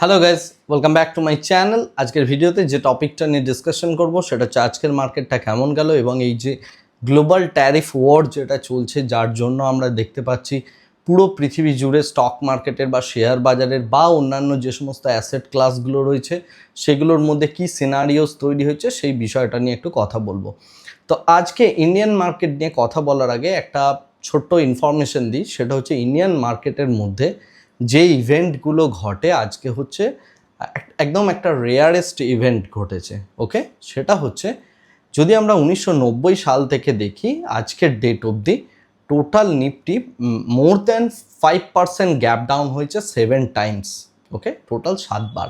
Hello guys welcome back to my channel আজকের ভিডিওতে যে টপিকটা নিয়ে ডিসকাশন করব, সেটা হচ্ছে আজকের মার্কেটটা কেমন গেল এবং এই যে গ্লোবাল ট্যারিফ ওয়ার যেটা চলছে, যার জন্য আমরা দেখতে পাচ্ছি পুরো পৃথিবী জুড়ে স্টক মার্কেটের বা শেয়ার বাজারের বা অন্যান্য যে সমস্ত অ্যাসেট ক্লাসগুলো রয়েছে, সেগুলোর মধ্যে কি সিনারিওস তৈরি হচ্ছে, সেই বিষয়টা নিয়ে একটু কথা বলব। তো আজকে ইন্ডিয়ান মার্কেট নিয়ে কথা বলার আগে একটা ছোট্ট ইনফরমেশন দিই, সেটা হচ্ছে ইন্ডিয়ান মার্কেটের মধ্যে যে ইভেন্টগুলো ঘটে, আজকে হচ্ছে এক- একদম একটা রেয়ারেস্ট ইভেন্ট ঘটেছে ওকে সেটা হচ্ছে, যদি আমরা উনিশশো নব্বই সাল থেকে দেখি, আজকের ডেট অবধি total Nifty more than five percent gap down হয়েছে সেভেন টাইমস ওকে টোটাল সাতবার।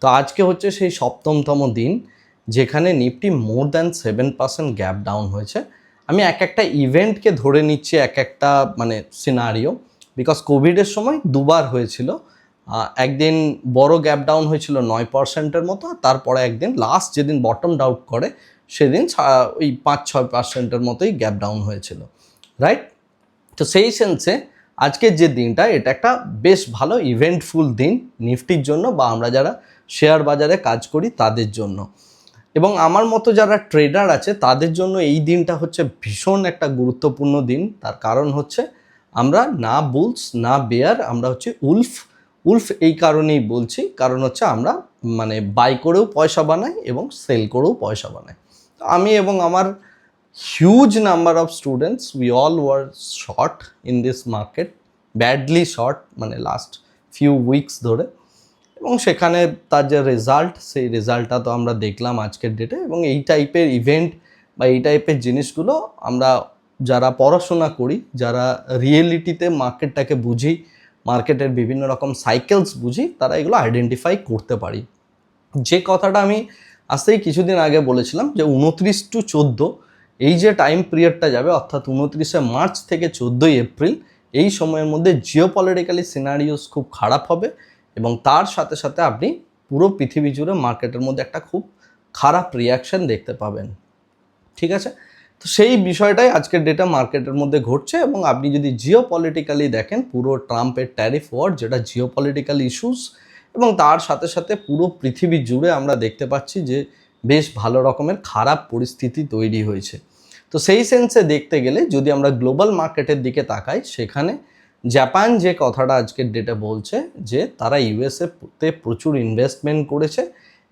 তো আজকে হচ্ছে সেই সপ্তমতম দিন, যেখানে Nifty more than seven percent gap down হয়েছে। আমি এক একটা ইভেন্টকে ধরে নিচ্ছি, এক একটা মানে সিনারিও বিকজ কোভিডের সময় দুবার হয়েছিল। একদিন বড় গ্যাপ ডাউন হয়েছিল নয় পার্সেন্টের মতো, তারপরে একদিন লাস্ট যেদিন বটম ডাউট করে, সেদিন ওই পাঁচ ছয় পার্সেন্টের মতোই গ্যাপ ডাউন হয়েছিল। রাইট তো সেই সেন্সে আজকের যে দিনটা, এটা একটা বেশ ভালো ইভেন্টফুল দিন নিফটির জন্য বা আমরা যারা শেয়ার বাজারে কাজ করি তাদের জন্য। এবং আমার মতো যারা ট্রেডার আছে, তাদের জন্য এই দিনটা হচ্ছে ভীষণ একটা গুরুত্বপূর্ণ দিন। তার কারণ হচ্ছে আমরা না বুলস, না বেয়ার, আমরা হচ্ছে উলফ। উলফ এই কারণেই বলছি, কারণ হচ্ছে আমরা মানে বাই করেও পয়সা বানাই এবং সেল করেও পয়সা বানাই। তো আমি এবং আমার huge number of students we all were short in this market badly short মানে লাস্ট ফিউ উইকস ধরে। এবং সেখানে তার যে রেজাল্ট সেই রেজাল্টটা তো আমরা দেখলাম আজকের ডেটে এবং এই টাইপের ইভেন্ট বা এই টাইপের জিনিসগুলো আমরা যারা পড়াশোনা করি, যারা রিয়েলিটিতে মার্কেটটাকে বুঝি মার্কেটের বিভিন্ন রকম সাইকেলস বুঝি, তারা এগুলো আইডেন্টিফাই করতে পারি। যে কথাটা আমি আসতেই কিছুদিন আগে বলেছিলাম যে উনত্রিশ টু চোদ্দ, এই যে টাইম পিরিয়ডটা যাবে, অর্থাৎ উনত্রিশে মার্চ থেকে চোদ্দোই এপ্রিল, এই সময়ের মধ্যে জিও পলিটিক্যালি সিনারিওস খুব খারাপ হবে এবং তার সাথে সাথে আপনি পুরো পৃথিবী জুড়ে মার্কেটের মধ্যে একটা খুব খারাপ রিয়াকশন দেখতে পাবেন। ঠিক আছে? তো সেই বিষয়টাই আজকের ডেটা মার্কেটের মধ্যে ঘটছে এবং আপনি যদি জিও পলিটিক্যালি দেখেন, পুরো ট্রাম্পের ট্যারিফ ওয়ার যেটা জিও পলিটিক্যাল ইস্যুস এবং তার সাথে সাথে পুরো পৃথিবী জুড়ে আমরা দেখতে পাচ্ছি যে বেশ ভালো রকমের খারাপ পরিস্থিতি তৈরি হয়েছে। তো সেই সেন্সে দেখতে গেলে যদি আমরা গ্লোবাল মার্কেটের দিকে তাকাই, সেখানে জাপান যে কথাটা আজকের ডেটে বলছে যে তারা ইউএসএ তে প্রচুর ইনভেস্টমেন্ট করেছে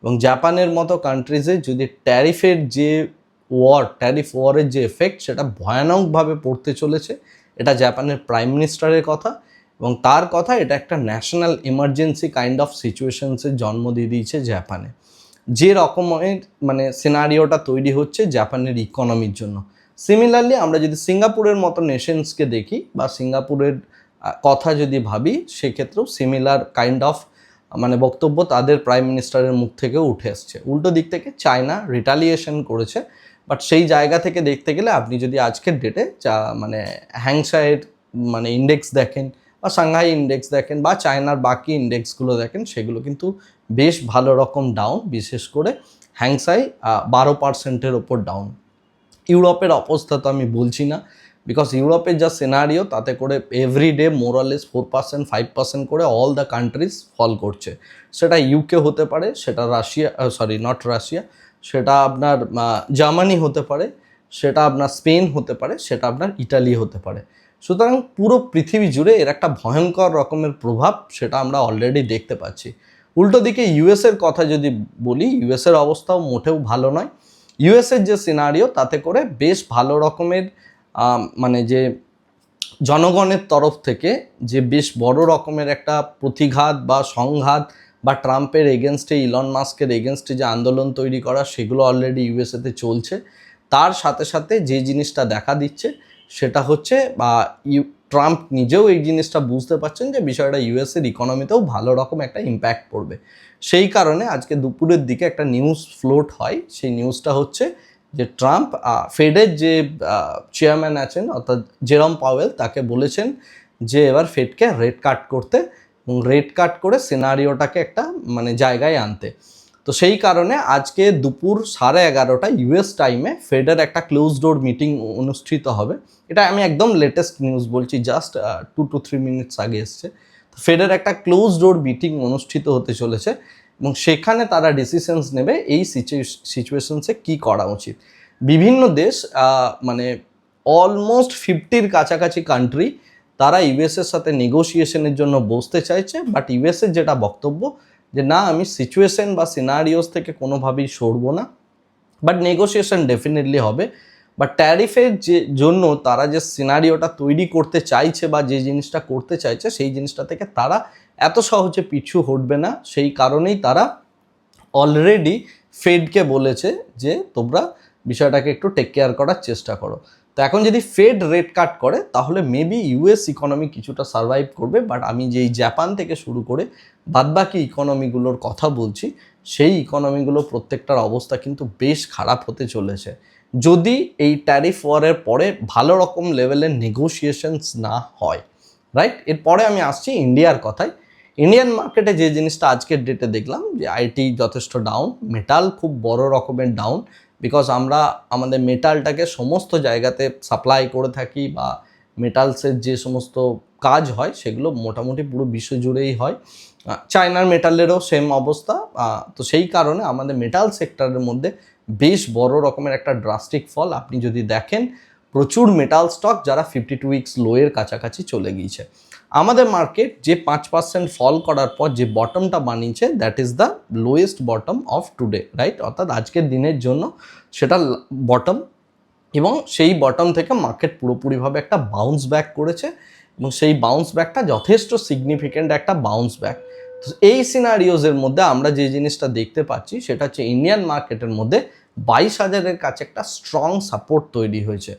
এবং জাপানের মতো কান্ট্রিজে যদি ট্যারিফের যে ওয়ার, ট্যারিফ ওয়ারের যে এফেক্ট সেটা ভয়ানকভাবে পড়তে চলেছে। এটা জাপানের প্রাইম মিনিস্টারের কথা এবং তার কথা এটা একটা ন্যাশনাল এমার্জেন্সি কাইন্ড অফ সিচুয়েশনসের জন্ম দিয়ে দিয়েছে জাপানে। যে রকমের মানে সিনারিওটা তৈরি হচ্ছে জাপানের ইকোনমির জন্য। সিমিলারলি আমরা যদি সিঙ্গাপুরের মতো নেশনসকে দেখি বা সিঙ্গাপুরের কথা যদি ভাবি, সেক্ষেত্রেও সিমিলার কাইন্ড অফ মানে বক্তব্য তাদের প্রাইম মিনিস্টারের মুখ থেকেও উঠে আসছে। উল্টো দিক থেকে চায়না রিটালিয়েশন করেছে। বাট সেই জায়গা থেকে দেখতে গেলে আপনি যদি আজকের ডেটে যা মানে হ্যাংসাইয়ের মানে ইন্ডেক্স দেখেন বা সাংহাই ইন্ডেক্স দেখেন বা চায়নার বাকি ইন্ডেক্সগুলো দেখেন, সেগুলো কিন্তু বেশ ভালো রকম ডাউন বিশেষ করে হ্যাংসাই বারো পার্সেন্টের ওপর ডাউন ইউরোপের অবস্থা তো আমি বলছি না বিকজ ইউরোপের যা সিনারিও তাতে করে every day more or less four percent five percent করে অল দ্য কান্ট্রিজ ফল করছে। সেটা ইউকে হতে পারে, সেটা রাশিয়া সরি নট রাশিয়া সেটা আপনার জার্মানি হতে পারে, সেটা আপনার স্পেন হতে পারে, সেটা আপনার ইটালি হতে পারে। সুতরাং পুরো পৃথিবী জুড়ে এর একটা ভয়ঙ্কর রকমের প্রভাব সেটা আমরা অলরেডি দেখতে পাচ্ছি। উল্টো দিকে ইউএসের কথা যদি বলি ইউএসের অবস্থাও মোটেও ভালো নয়। ইউএসের যে সিনারিও তাতে করে বেশ ভালো রকমের মানে যে জনগণের তরফ থেকে যে বেশ বড় রকমের একটা প্রতিঘাত বা সংঘাত বা ট্রাম্পের এগেনস্টে ইলন মাস্কের এগেনস্টে যে আন্দোলন তৈরি করা, সেগুলো অলরেডি ইউএসএতে চলছে। তার সাথে সাথে যে জিনিসটা দেখা দিচ্ছে, সেটা হচ্ছে বা ইউ, ট্রাম্প নিজেও এই জিনিসটা বুঝতে পারছেন যে বিষয়টা ইউএসের ইকোনমিতেও ভালো রকম একটা ইম্প্যাক্ট পড়বে। সেই কারণে আজকে দুপুরের দিকে একটা নিউজ ফ্লোট হয়। সেই নিউজটা হচ্ছে যে ট্রাম্প ফেডের যে চেয়ারম্যান আছেন, অর্থাৎ জেরম পাওয়েল তাকে বলেছেন যে এবার ফেডকে রেড কাট করতে রেড কাট করে সিনারিওটাকে একটা মানে জায়গায় আনতে। তো সেই কারণে আজকে দুপুর সাড়ে এগারোটা ইউএস টাইমে ফেডের একটা ক্লোজ ডোর মিটিং অনুষ্ঠিত হবে। এটা আমি একদম লেটেস্ট নিউজ বলছি just two two three minutes আগে এসছে। ফেডের একটা ক্লোজ ডোর মিটিং অনুষ্ঠিত হতে চলেছে এবং সেখানে তারা ডিসিশনস নেবে এই সিচুয়েশনসে কি করা উচিত। বিভিন্ন দেশ মানে অলমোস্ট ফিফটির কাছাকাছি কান্ট্রি তারা ইউএসের সাথে নেগোসিয়েশনের জন্য বসতে চাইছে বাট ইউএসের যেটা বক্তব্য যে, না, আমি সিচুয়েশন বা সিনারিওস থেকে কোনোভাবেই সরবো না। বাট নেগোসিয়েশন ডেফিনেটলি হবে। বাট ট্যারিফের যে, জন্য তারা যে সিনারিওটা তৈরি করতে চাইছে বা যে জিনিসটা করতে চাইছে, সেই জিনিসটা থেকে তারা এত সহজে পিছু হটবে না। সেই কারণেই তারা অলরেডি ফেডকে বলেছে যে, তোমরা বিষয়টাকে একটু টেক কেয়ার করার চেষ্টা করো। তো এখন যদি ফেড রেট কাট করে, তাহলে মেবি ইউএস ইকোনমি কিছুটা সার্ভাইভ করবে বাট আমি যেই জাপান থেকে শুরু করে বাদবাকি ইকোনমিগুলোর কথা বলছি, সেই ইকোনমিগুলো প্রত্যেকটার অবস্থা কিন্তু বেশ খারাপ হতে চলেছে। যদি এই ট্যারিফ ওয়ারের পরে ভালো রকম লেভেলের নেগোসিয়েশনস না হয় রাইট এরপরে আমি আসছি ইন্ডিয়ার কথায়। ইন্ডিয়ান মার্কেটে যে জিনিসটা আজকের ডেটে দেখলাম, যে আইটি যথেষ্ট ডাউন মেটাল খুব বড় রকমের ডাউন বিকজ আমরা আমাদের মেটালটাকে সমস্ত জায়গাতে সাপ্লাই করে থাকি বা মেটালসের যে সমস্ত কাজ হয়, সেগুলো মোটামুটি পুরো বিশ্ব জুড়েই হয়। চায়নার মেটালেরও সেম অবস্থা। তো সেই কারণে আমাদের মেটাল সেক্টরের মধ্যে বেশ বড় রকমের একটা ড্রাস্টিক ফল আপনি যদি দেখেন, প্রচুর মেটাল স্টক যারা ফিফটি টু উইক্স লোয়ের কাছাকাছি চলে গিয়েছে। আমাদের মার্কেট যে পাঁচ পার্সেন্ট ফল করার পর যে বটমটা বানিয়েছে that is the lowest bottom of today right অর্থাৎ আজকের দিনের জন্য সেটা বটম এবং সেই বটম থেকে মার্কেট পুরোপুরিভাবে একটা বাউন্স ব্যাক করেছে এবং সেই বাউন্স ব্যাকটা যথেষ্ট সিগনিফিক্যান্ট একটা বাউন্স ব্যাক তো এই সিনারিওজের মধ্যে আমরা যে জিনিসটা দেখতে পাচ্ছি, সেটা হচ্ছে ইন্ডিয়ান মার্কেটের মধ্যে বাইশ হাজারের কাছে একটা স্ট্রং সাপোর্ট তৈরি হয়েছে।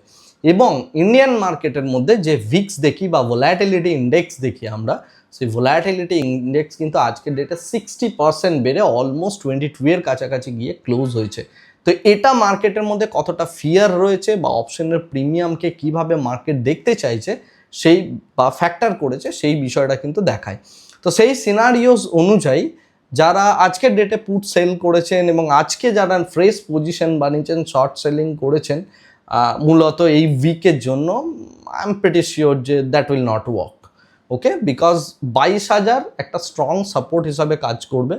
এবং ইন্ডিয়ান মার্কেটের মধ্যে যে ভিক্স দেখি বা ভোলাটিলিটি ইন্ডেক্স দেখি আমরা, সেই ভোলাটিলিটি ইন্ডেক্স কিন্তু আজকের ডেটে সিক্সটি পার্সেন্ট বেড়ে অলমোস্ট টোয়েন্টি টু এর কাছাকাছি গিয়ে ক্লোজ হয়েছে। তো এটা মার্কেটের মধ্যে কতটা ফিয়ার রয়েছে বা অপশনের প্রিমিয়ামকে কীভাবে মার্কেট দেখতে চাইছে, সেই বা ফ্যাক্টর করেছে, সেই বিষয়টা কিন্তু দেখায়। তো সেই সিনারিওস অনুযায়ী যারা আজকের ডেটে পুট সেল করেছেন এবং আজকে যারা ফ্রেশ পজিশন বানিয়েছেন শর্ট সেলিং করেছেন মূলত এই উইকের জন্য আই এম প্রেটি শিওর যে that will not work okay because বাইশ হাজার একটা স্ট্রং সাপোর্ট হিসাবে কাজ করবে।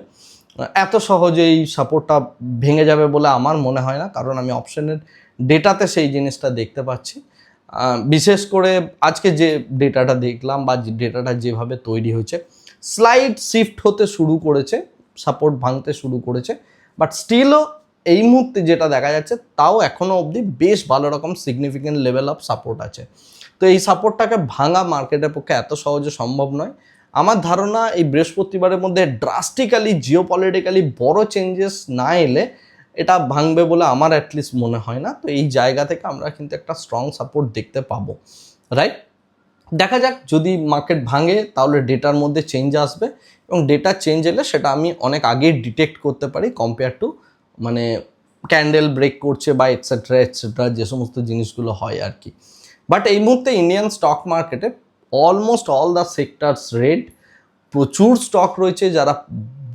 এত সহজে এই সাপোর্টটা ভেঙে যাবে বলে আমার মনে হয় না, কারণ আমি অপশনের ডেটাতে সেই জিনিসটা দেখতে পাচ্ছি। বিশেষ করে আজকে যে ডেটাটা দেখলাম বা ডেটাটা যেভাবে তৈরি হয়েছে স্লাইড শিফট হতে শুরু করেছে সাপোর্ট ভাঙতে শুরু করেছে বাট স্টিলও এই মুহূর্তে যেটা দেখা যাচ্ছে, তাও এখনও অবধি বেশ ভালো রকম সিগনিফিকেন্ট লেভেল অফ সাপোর্ট আছে। তো এই সাপোর্টটাকে ভাঙা মার্কেটের পক্ষে এত সহজে সম্ভব নয়। আমার ধারণা এই বৃহস্পতিবারের মধ্যে ড্রাস্টিক্যালি জিও পলিটিক্যালি বড় চেঞ্জেস না এলে এটা ভাঙবে বলে আমার অ্যাটলিস্ট মনে হয় না। তো এই জায়গা থেকে আমরা কিন্তু একটা স্ট্রং সাপোর্ট দেখতে পাবো। রাইট দেখা যাক, যদি মার্কেট ভাঙে, তাহলে ডেটার মধ্যে চেঞ্জ আসবে। এবং ডেটা চেঞ্জ এলে সেটা আমি অনেক আগেই ডিটেক্ট করতে পারি কম্পেয়ার টু মানে ক্যান্ডেল ব্রেক করছে বা এটসেট্রা এটসেট্রা যে সমস্ত জিনিসগুলো হয় আর কি। বাট এই মুহূর্তে ইন্ডিয়ান স্টক মার্কেটে almost all the sectors red প্রচুর স্টক রয়েছে, যারা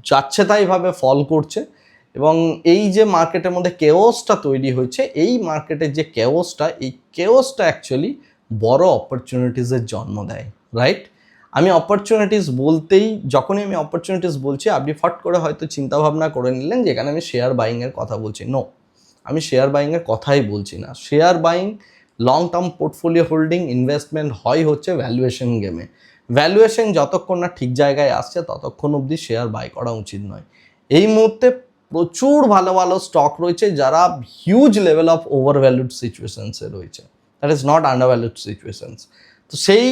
যাচ্ছে তাইভাবে ফল করছে। এবং এই যে মার্কেটের মধ্যে কেওসটা তৈরি হয়েছে, এই মার্কেটের যে কেওসটা এই কেওসটা অ্যাকচুয়ালি বড় অপরচুনিটিসের জন্ম দেয় রাইট আমি অপরচুনিটিস বলতেই, যখনই আমি অপরচুনিটিস বলছি, আপনি ফট করে হয়তো চিন্তা ভাবনা করে নিলেন যে এখানে আমি শেয়ার বাইংয়ের কথা বলছি। নো আমি শেয়ার বাইংয়ের কথাই বলছি না। Share buying long term portfolio holding investment হয় হচ্ছে ভ্যালুয়েশন গেমে ভ্যালুয়েশন যতক্ষণ না ঠিক জায়গায় আসছে, ততক্ষণ অবধি শেয়ার বাই করা উচিত নয়। এই মুহূর্তে প্রচুর ভালো ভালো স্টক রয়েছে যারা huge level of over valued সিচুয়েশনসে রয়েছে। That is not under valued situations তো সেই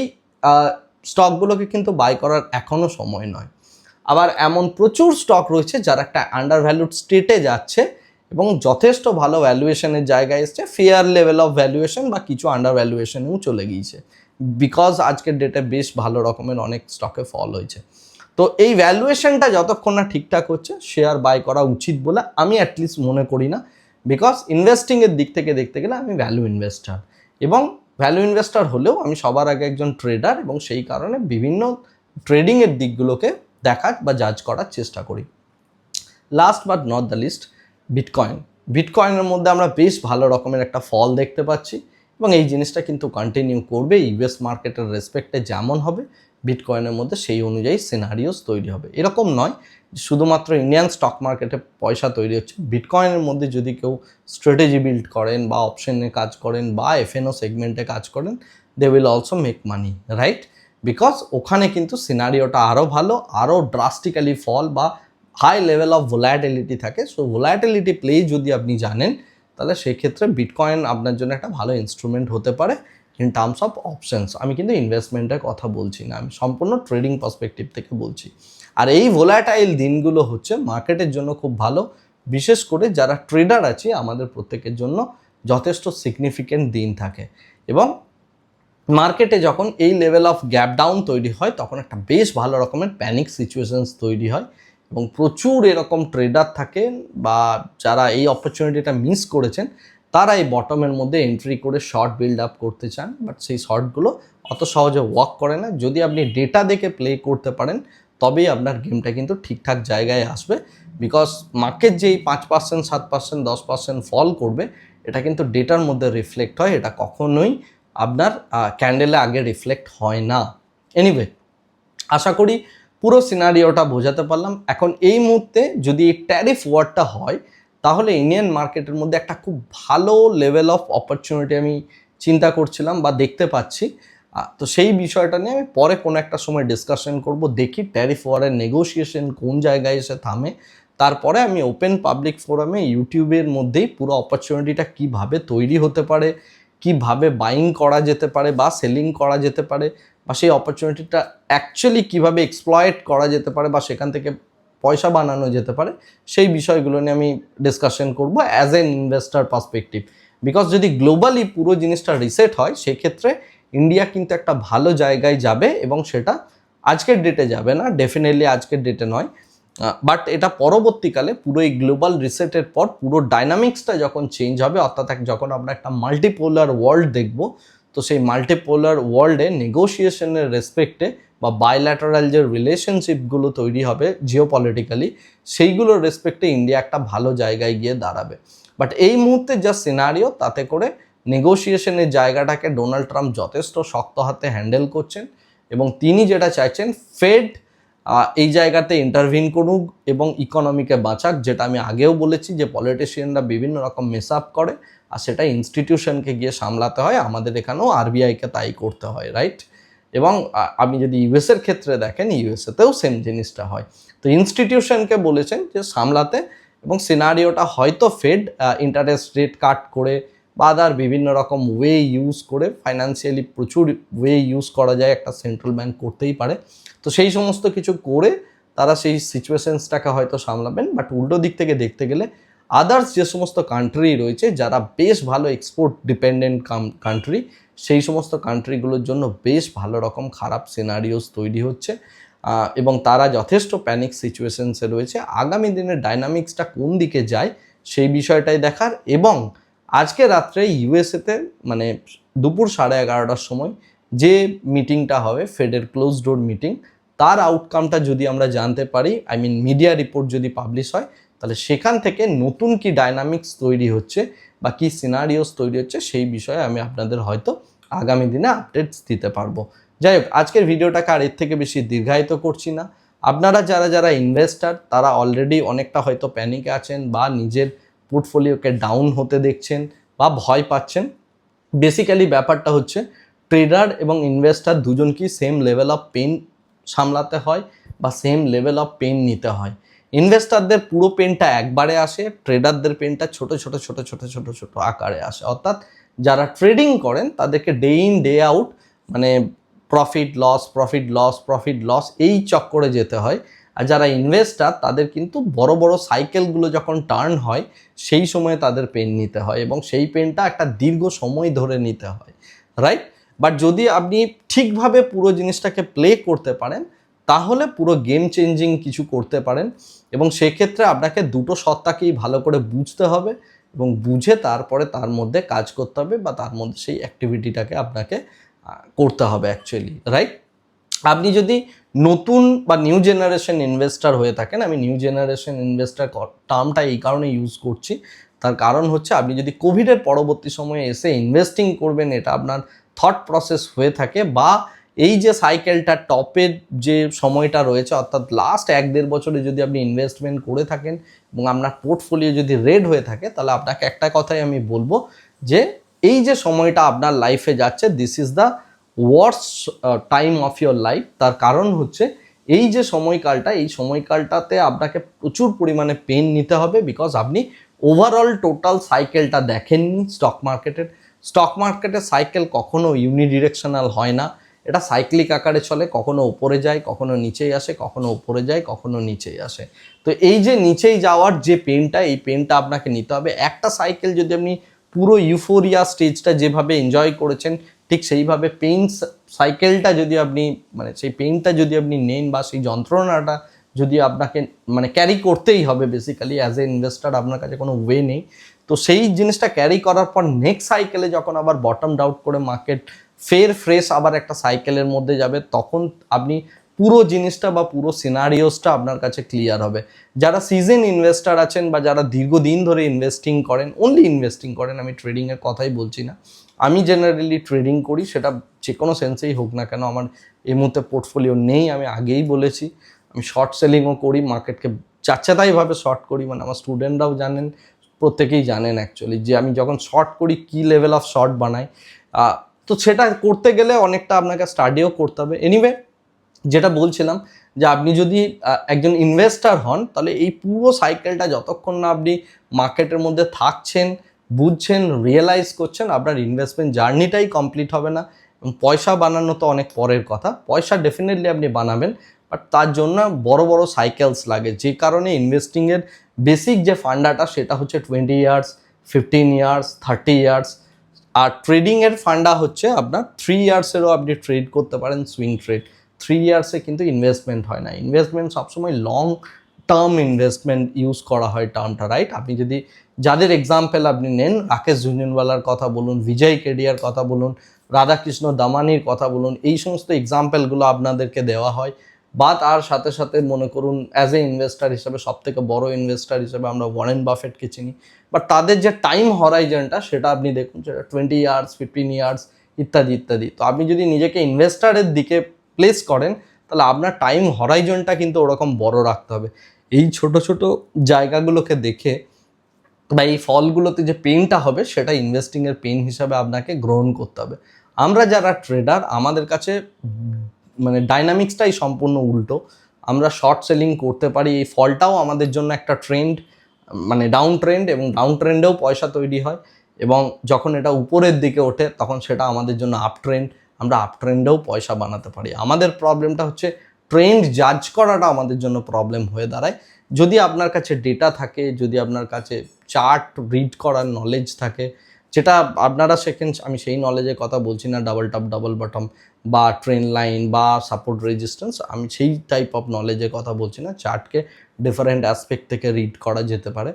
স্টকগুলোকে কিন্তু বাই করার এখনও সময় নয়। আবার এমন প্রচুর স্টক রয়েছে যারা একটা আন্ডার ভ্যালুড স্টেটে যাচ্ছে এবং যথেষ্ট ভালো ভ্যালুয়েশনের জায়গায় এসছে ফেয়ার লেভেল অফ ভ্যালুয়েশন বা কিছু আন্ডার ভ্যালুয়েশনেও চলে গিয়েছে। বিকজ আজকের ডেটে বেশ ভালো রকমের অনেক স্টকে ফল হয়েছে। তো এই ভ্যালুয়েশনটা যতক্ষণ না ঠিকঠাক হচ্ছে শেয়ার বাই করা উচিত বলে আমি অ্যাটলিস্ট মনে করি না। বিকজ ইনভেস্টিংয়ের দিক থেকে দেখতে গেলে আমি ভ্যালু ইনভেস্টার এবং ভ্যালু ইনভেস্টর হলেও আমি সবার আগে একজন ট্রেডার এবং সেই কারণে বিভিন্ন ট্রেডিংয়ের দিকগুলোকে দেখার বা জাজ করার চেষ্টা করি। Last but not the least bitcoin বিটকয়েনের মধ্যে আমরা বেশ ভালো রকমের একটা ফল দেখতে পাচ্ছি এবং এই জিনিসটা কিন্তু কন্টিনিউ করবে। ইউএস মার্কেটের রেসপেক্টে যেমন হবে বিটকয়েনের মধ্যে সেই অনুযায়ী সিনারিওস তৈরি হবে। এরকম নয় শুধুমাত্র ইন্ডিয়ান স্টক মার্কেটে পয়সা তৈরি হচ্ছে। বিটকয়েনের মধ্যে যদি কেউ স্ট্র্যাটেজি বিল্ড করেন বা অপশনে কাজ করেন বা এফএনও সেগমেন্টে কাজ করেন they will also make money right because ওখানে কিন্তু সিনারিওটা আরও ভালো আরও ড্রাস্টিক্যালি ফল বা হাই লেভেল অফ ভোলাটিলিটি থাকে। সো ভোলাটিলিটি প্লে যদি আপনি জানেন, তাহলে সেক্ষেত্রে বিটকয়েন আপনার জন্য একটা ভালো ইনস্ট্রুমেন্ট হতে পারে। ইন টার্মস অফ অপশানস আমি কিন্তু ইনভেস্টমেন্টের কথা বলছি না, আমি সম্পূর্ণ ট্রেডিং পার্সপেক্টিভ থেকে বলছি। আর এই ভোলাটাইল দিনগুলো হচ্ছে মার্কেটের জন্য খুব ভালো, বিশেষ করে যারা ট্রেডার আছে, আমাদের প্রত্যেকের জন্য যথেষ্ট সিগনিফিকেন্ট দিন থাকে। এবং মার্কেটে যখন এই লেভেল অফ গ্যাপ ডাউন তৈরি হয়, তখন একটা বেশ ভালো রকমের প্যানিক সিচুয়েশনস তৈরি হয়। এবং প্রচুর এরকম ট্রেডার থাকেন বা যারা এই অপরচুনিটিটা মিস করেছেন তারা এই বটমের মধ্যে এন্ট্রি করে শর্ট বিল্ড আপ করতে চান বাট সেই শর্টগুলো অত সহজে ওয়ার্ক করে না। যদি আপনি ডেটা দেখে প্লে করতে পারেন, তবেই আপনার গেমটা কিন্তু ঠিকঠাক জায়গায় আসবে। বিকজ মার্কেট যেই পাঁচ পার্সেন্ট সাত পার্সেন্ট দশ পার্সেন্ট ফল করবে, এটা কিন্তু ডেটার মধ্যে রিফ্লেক্ট হয়, এটা কখনোই আপনার ক্যান্ডেলে আগে রিফ্লেক্ট হয় না। এনিওয়ে আশা করি পুরো সিনারিওটা বোঝাতে পারলাম। এখন এই মুহূর্তে যদি ট্যারিফ ওয়ার্ডটা হয় তাহলে ইন্ডিয়ান মার্কেটের মধ্যে একটা খুব ভালো লেভেল অফ অপরচুনিটি আমি চিন্তা করছিলাম বা দেখতে পাচ্ছি। তো সেই বিষয়টা নিয়ে আমি পরে কোনো একটা সময় ডিসকাশন করব, দেখি ট্যারিফ ওয়ারের নেগোসিয়েশন কোন জায়গায় এসে থামে। তারপরে আমি ওপেন পাবলিক ফোরামে ইউটিউবের মধ্যেই পুরো অপরচুনিটিটা কীভাবে তৈরি হতে পারে, কীভাবে বাইং করা যেতে পারে বা সেলিং করা যেতে পারে বা সেই অপরচুনিটিটা অ্যাকচুয়ালি কীভাবে এক্সপ্লয়েট করা যেতে পারে বা সেখান থেকে পয়সা বানানো যেতে পারে, সেই বিষয়গুলো নিয়ে আমি ডিসকাশন করব as an investor perspective because যদি গ্লোবালি পুরো জিনিসটা রিসেট হয়, সেক্ষেত্রে ইন্ডিয়া কিন্তু একটা ভালো জায়গায় যাবে এবং সেটা আজকের ডেটে যাবে না ডেফিনেটলি আজকের ডেটে নয়। বাট এটা পরবর্তীকালে পুরো এই গ্লোবাল রিসেটের পর পুরো ডাইনামিক্সটা যখন চেঞ্জ হবে, অর্থাৎ যখন আমরা একটা মাল্টিপোলার ওয়ার্ল্ড দেখব, তো সেই মাল্টিপোলার ওয়ার্ল্ডে নেগোসিয়েশনের রেসপেক্টে বা বায়োল্যাটারাল যে রিলেশনশিপগুলো তৈরি হবে জিও পলিটিক্যালি সেইগুলোর রেসপেক্টে ইন্ডিয়া একটা ভালো জায়গায় গিয়ে দাঁড়াবে। বাট এই মুহূর্তে যা সিনারিও তাতে করে নেগোসিয়েশনের জায়গাটাকে ডোনাল্ড ট্রাম্প যথেষ্ট শক্ত হাতে হ্যান্ডেল করছেন এবং তিনি যেটা চাইছেন ফেড এই জায়গাতে ইন্টারভিন করুক এবং ইকোনমিকে বাঁচাক, যেটা আমি আগেও বলেছি যে পলিটিশিয়ানরা বিভিন্ন রকম মেস আপ করে, আর সেটা ইনস্টিটিউশনকে গিয়ে সামলাতে হয়। আমাদের এখানেও আরবিআইকে তাই করতে হয় রাইট এবং আপনি যদি ইউএসের ক্ষেত্রে দেখেন ইউএসএতেও সেম জিনিসটা হয়। তো ইনস্টিটিউশনকে বলেছেন যে সামলাতে এবং সিনারিওটা হয়তো ফেড ইন্টারেস্ট রেট কাট করে বা আদার বিভিন্ন রকম ওয়ে ইউজ করে ফাইন্যান্সিয়ালি প্রচুর ওয়ে ইউজ করা যায় একটা সেন্ট্রাল ব্যাংক করতেই পারে। তো সেই সমস্ত কিছু করে তারা সেই সিচুয়েশনসটাকে হয়তো সামলাবেন। বাট উল্টো দিক থেকে দেখতে গেলে আদার্স যে সমস্ত কান্ট্রি রয়েছে, যারা বেশ ভালো এক্সপোর্ট ডিপেন্ডেন্ট কান্ট্রি সেই সমস্ত কান্ট্রিগুলোর জন্য বেশ ভালো রকম খারাপ সিনারিওস তৈরি হচ্ছে এবং তারা যথেষ্ট প্যানিক সিচুয়েশনসে রয়েছে। আগামী দিনের ডাইনামিক্সটা কোন দিকে যায় সেই বিষয়টাই দেখার, এবং আজকে রাত্রে ইউএসএতে মানে দুপুর সাড়ে এগারোটার সময় যে মিটিংটা হবে ফেডের ক্লোজ ডোর মিটিং তার আউটকামটা যদি আমরা জানতে পারি আই মিন মিডিয়া রিপোর্ট যদি পাবলিশ হয় তাহলে সেখান থেকে নতুন কি ডাইনামিক্স তৈরি হচ্ছে বা কি সিনারিওস তৈরি হচ্ছে সেই বিষয়ে আমি আপনাদের হয়তো আগামী দিনে আপডেটস দিতে পারব। যাই হোক, আজকের ভিডিওটাকে আর এর থেকে বেশি দীর্ঘায়িত করছি না। আপনারা যারা যারা ইনভেস্টার তারা অলরেডি অনেকটা হয়তো প্যানিকে আছেন বা নিজের পোর্টফোলিওকে ডাউন হতে দেখছেন বা ভয় পাচ্ছেন। বেসিক্যালি ব্যাপারটা হচ্ছে ট্রেডার এবং ইনভেস্টার দুজনকেই সেম লেভেল অফ পেন সামলাতে হয় বা সেম লেভেল অফ পেন নিতে হয়। ইনভেস্টারদের পুরো পেনটা একবারে আসে ট্রেডারদের পেনটা ছোট ছোট ছোট ছোট ছোট ছোট আকারে আসে। অর্থাৎ যারা ট্রেডিং করেন, তাদেরকে ডে ইন ডে আউট মানে profit loss profit loss profit loss এই চক্করে যেতে হয়। আর যারা ইনভেস্টার তাদের কিন্তু বড় বড় সাইকেলগুলো যখন টার্ন হয়, সেই সময়ে তাদের পেন নিতে হয় এবং সেই পেনটা একটা দীর্ঘ সময় ধরে নিতে হয় রাইট বাট যদি আপনি ঠিকভাবে পুরো জিনিসটাকে প্লে করতে পারেন তাহলে পুরো গেম চেঞ্জিং কিছু করতে পারেন এবং সেক্ষেত্রে আপনাকে দুটো সত্তাকেই ভালো করে বুঝতে হবে এবং বুঝে তারপরে তার মধ্যে কাজ করতে হবে বা তার মধ্যে সেই অ্যাক্টিভিটিটাকে আপনাকে করতে হবে অ্যাকচুয়ালি রাইট আপনি যদি নতুন বা নিউ জেনারেশন ইনভেস্টার হয়ে থাকেন, আমি নিউ জেনারেশন ইনভেস্টার টার্মটা এই কারণে ইউজ করছি। তার কারণ হচ্ছে আপনি যদি কোভিডের পরবর্তী সময়ে এসে ইনভেস্টিং করবেন, এটা আপনার থট প্রসেস হয়ে থাকে বা এই যে সাইকেলটা টপের যে সময়টা রয়েছে, অর্থাৎ লাস্ট এক দেড় বছরে যদি আপনি ইনভেস্টমেন্ট করে থাকেন এবং আপনার পোর্টফোলিও যদি রেড হয়ে থাকে, তাহলে আপনাকে একটা কথাই আমি বলব যে, এই যে সময়টা আপনার লাইফে যাচ্ছে this is the worse time of your life তার কারণ হচ্ছে, এই যে সময়কালটা, এই সময়কালটাতে আপনাকে প্রচুর পরিমাণে পেন নিতে হবে বিকজ আপনি ওভারঅল টোটাল সাইকেলটা দেখেননি স্টক মার্কেটের স্টক মার্কেটের সাইকেল কখনো ইউনিডিরেকশনাল হয় না। এটা সাইক্লিক আকারে চলে, কখনো উপরে যায়, কখনো নিচেই আসে, কখনো উপরে যায়, কখনো নিচেই আসে। তো এই যে নিচেই যাওয়ার যে পেনটা এই পেনটা আপনাকে নিতে হবে। একটা সাইকেল যদি আপনি পুরো ইউফোরিয়া স্টেজটা যেভাবে এনজয় করেছেন, ঠিক সেইভাবে পেইন সাইকেলটা যদি আপনি মানে সেই পেইনটা যদি আপনি নেন বা সেই যন্ত্রণাটা যদি আপনাকে মানে ক্যারি করতেই হবে বেসিক্যালি অ্যাজ এ ইনভেস্টার আপনার কাছে কোনো ওয়ে নেই। তো সেই জিনিসটা ক্যারি করার পর নেক্সট সাইকেলে যখন আবার বটম ডাউট করে মার্কেট ফের ফ্রেশ আবার একটা সাইকেলের মধ্যে যাবে, তখন আপনি পুরো জিনিসটা বা পুরো সিনারিওসটা আপনার কাছে ক্লিয়ার হবে। যারা সিজন ইনভেস্টার আছেন বা যারা দীর্ঘদিন ধরে ইনভেস্টিং করেন অনলি ইনভেস্টিং করেন, আমি ট্রেডিংয়ের কথাই বলছি না। আমি জেনারেলি ট্রেডিং করি, সেটা যে কোনো সেন্সেই হোক না কেন, আমার এই মুহূর্তে পোর্টফোলিও নেই, আমি আগেই বলেছি। আমি শর্ট সেলিংও করি মার্কেটকে যাচ্ছেতাইভাবে শর্ট করি মানে আমার স্টুডেন্টরাও জানেন, প্রত্যেকেই জানেন অ্যাকচুয়ালি যে আমি যখন শর্ট করি, কী লেভেল অফ শর্ট বানাই। তো সেটা করতে গেলে অনেকটা আপনাকে স্টাডিও করতে হবে। এনিওয়ে যেটা বলছিলাম যে আপনি যদি একজন ইনভেস্টার হন, তাহলে এই পুরো সাইকেলটা যতক্ষণ না আপনি মার্কেটের মধ্যে থাকছেন, বুঝছেন রিয়েলাইজ করছেন, আপনার ইনভেস্টমেন্ট জার্নিটাই কমপ্লিট হবে না। পয়সা বানানো তো অনেক পরের কথা। পয়সা ডেফিনেটলি আপনি বানাবেন বাট তার জন্য বড় বড় সাইকেলস লাগে। যে কারণে ইনভেস্টিংয়ের বেসিক যে ফান্ডাটা সেটা হচ্ছে twenty years fifteen years thirty years আর ট্রেডিংয়ের ফান্ডা হচ্ছে আপনার থ্রি ইয়ার্সেরও আপনি ট্রেড করতে পারেন সুইং ট্রেড থ্রি ইয়ার্সে কিন্তু ইনভেস্টমেন্ট হয় না। ইনভেস্টমেন্ট সবসময় লং টার্ম ইনভেস্টমেন্ট ইউজ করা হয় টার্মটা রাইট আপনি যদি, যাদের এক্সাম্পল আপনি নেন, রাকেশ ঝুনঝুনওয়ালার কথা বলুন, বিজয় কেডিয়ার কথা বলুন, রাধাকৃষ্ণ দামানির কথা বলুন, এই সমস্ত এক্সাম্পলগুলো আপনাদেরকে দেওয়া হয়। বা তার সাথে সাথে মনে করুন অ্যাজ এ ইনভেস্টার হিসেবে সব থেকে বড় ইনভেস্টার হিসেবে আমরা ওয়ারেন বাফেটকে চিনি। বাট তাদের যে টাইম হরাইজনটা সেটা আপনি দেখুন, সেটা টোয়েন্টি ইয়ার্স ফিফটিন ইয়ার্স ইত্যাদি ইত্যাদি। তো আপনি যদি নিজেকে ইনভেস্টারের দিকে প্লেস করেন, তাহলে আপনার টাইম হরাইজনটা কিন্তু ওরকম বড় রাখতে হবে। এই ছোট ছোট জায়গাগুলোকে দেখে বা এই ফলগুলোতে যে পেনটা হবে, সেটা ইনভেস্টিংয়ের পেন হিসাবে আপনাকে গ্রহণ করতে হবে। আমরা যারা ট্রেডার আমাদের কাছে মানে ডাইনামিক্সটাই সম্পূর্ণ উল্টো। আমরা শর্ট সেলিং করতে পারি, এই ফলটাও আমাদের জন্য একটা ট্রেন্ড মানে ডাউন ট্রেন্ড এবং ডাউন ট্রেন্ডেও পয়সা তৈরি হয় এবং যখন এটা উপরের দিকে ওঠে তখন সেটা আমাদের জন্য আপ ট্রেন্ড আমরা আপ ট্রেন্ডেও পয়সা বানাতে পারি। আমাদের প্রবলেমটা হচ্ছে ট্রেন্ড জাজ করাটা আমাদের জন্য প্রবলেম হয়ে দাঁড়ায়। যদি আপনার কাছে ডেটা থাকে, যদি আপনার কাছে চার্ট রিড করার নলেজ থাকে যেটা আপনারা শেখেন আমি সেই নলেজের কথা বলছি না ডাবল টপ ডাবল বটম বা ট্রেন লাইন বা সাপোর্ট রেজিস্ট্যান্স আমি সেই টাইপ অফ নলেজের কথা বলছি না চার্টকে ডিফারেন্ট অ্যাসপেক্ট থেকে রিড করা যেতে পারে।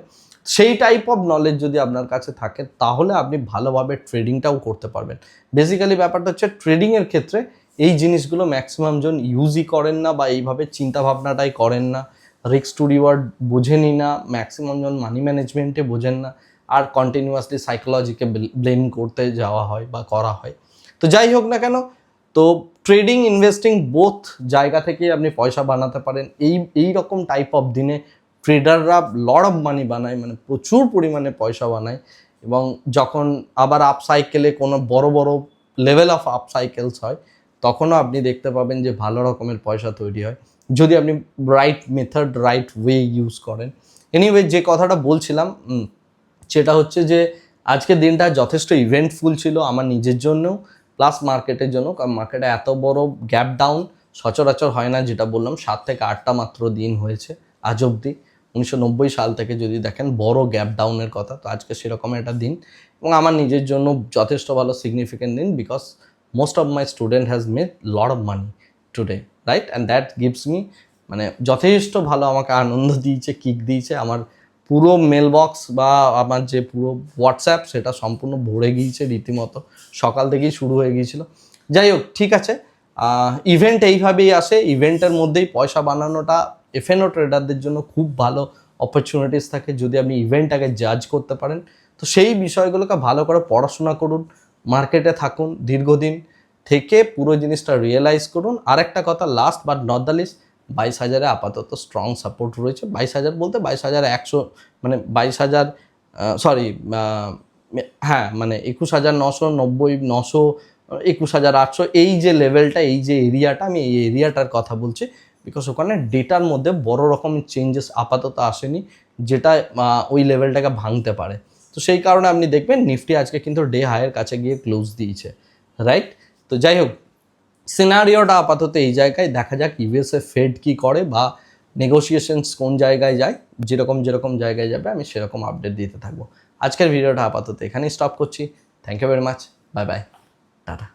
সেই টাইপ অফ নলেজ যদি আপনার কাছে থাকে, তাহলে আপনি ভালোভাবে ট্রেডিংটাও করতে পারবেন। বেসিক্যালি ব্যাপারটা হচ্ছে ট্রেডিংয়ের ক্ষেত্রে এই জিনিসগুলো ম্যাক্সিমাম জন ইউজই করেন না বা এইভাবে চিন্তা ভাবনাটাই করেন না। রিক্স টু রিওয়ার্ড বোঝেনই না ম্যাক্সিমাম জন মানি ম্যানেজমেন্টে বোঝেন না। আর কন্টিনিউয়াসলি সাইকোলজিকে ব্লেম করতে যাওয়া হয় বা করা হয়। তো যাই হোক না কেন, তো ট্রেডিং ইনভেস্টিং বোথ জায়গা থেকে আপনি পয়সা বানাতে পারেন। এই এই রকম টাইপ অফ দিনে ট্রেডাররা লড অফ মানি বানায় মানে প্রচুর পরিমাণে পয়সা বানায় এবং যখন আবার আপ সাইকেলে কোনো বড় বড় লেভেল অফ আপ সাইকেলস হয়, তখনও আপনি দেখতে পাবেন যে ভালো রকমের পয়সা তৈরি হয়। যদি আপনি right method right way use করেন। এনিওয়ে যে কথাটা বলছিলাম সেটা হচ্ছে যে আজকের দিনটা যথেষ্ট ইভেন্টফুল ছিল আমার নিজের জন্যও প্লাস মার্কেটের জন্য, কারণ মার্কেটে এত বড় গ্যাপ ডাউন সচরাচর হয় না যেটা বললাম, সাত থেকে আটটা মাত্র দিন হয়েছে আজ অবধি। উনিশশো নব্বই সাল থেকে যদি দেখেন, বড় গ্যাপ ডাউনের কথা, তো আজকে সেরকম একটা দিন। এবং আমার নিজের জন্য যথেষ্ট ভালো সিগনিফিকেন্ট দিন because most of my student has made lot of money today right and that gives me মানে যথেষ্ট ভালো আমাকে আনন্দ দিয়েছে কিক দিয়েছে, আমার পুরো মেলবক্স বা আমার যে পুরো হোয়াটসঅ্যাপ সেটা সম্পূর্ণ ভরে গিয়েছে রীতিমতো। সকাল থেকেই শুরু হয়ে গিয়েছিল। যাই হোক, ঠিক আছে। ইভেন্ট এইভাবেই আসে। ইভেন্টের মধ্যেই পয়সা বানানোটা এফএনও ট্রেডারদের জন্য খুব ভালো অপরচুনিটিস থাকে যদি আপনি ইভেন্টটাকে জাজ করতে পারেন। তো সেই বিষয়গুলোকে ভালো করে পড়াশোনা করুন মার্কেটে থাকুন দীর্ঘদিন থেকে পুরো জিনিসটা রিয়েলাইজ করুন। আর একটা কথা last but not the least বাইশ হাজারে আপাতত স্ট্রং সাপোর্ট রয়েছে। বাইশ হাজার বলতে বাইশ হাজার একশো মানে বাইশ হাজার সরি হ্যাঁ মানে একুশ হাজার নশো নব্বই, নশো, একুশ হাজার আটশো, এই যে লেভেলটা এই যে এরিয়াটা আমি এই এরিয়াটার কথা বলছি। বিকজ ওখানে ডেটার মধ্যে বড় রকমের চেঞ্জেস আপাতত আসেনি, যেটা ওই লেভেলটাকে ভাঙতে পারে। তো সেই কারণে আপনি দেখবেন নিফটি আজকে কিন্তু ডে হায়ের কাছে গিয়ে ক্লোজ দিয়েছে রাইট তো যাই হোক সিনারিওটা আপাতত এই জায়গায় দেখা যাক ইউএসএ ফেড কি করে বা নেগোসিয়েশনস কোন জায়গায় যায়, যেরকম যেরকম জায়গায় যাবে আমি সেরকম আপডেট দিতে থাকব। আজকের ভিডিওটা আপাতত এখানেই স্টপ করছি। Thank you very much bye bye tata.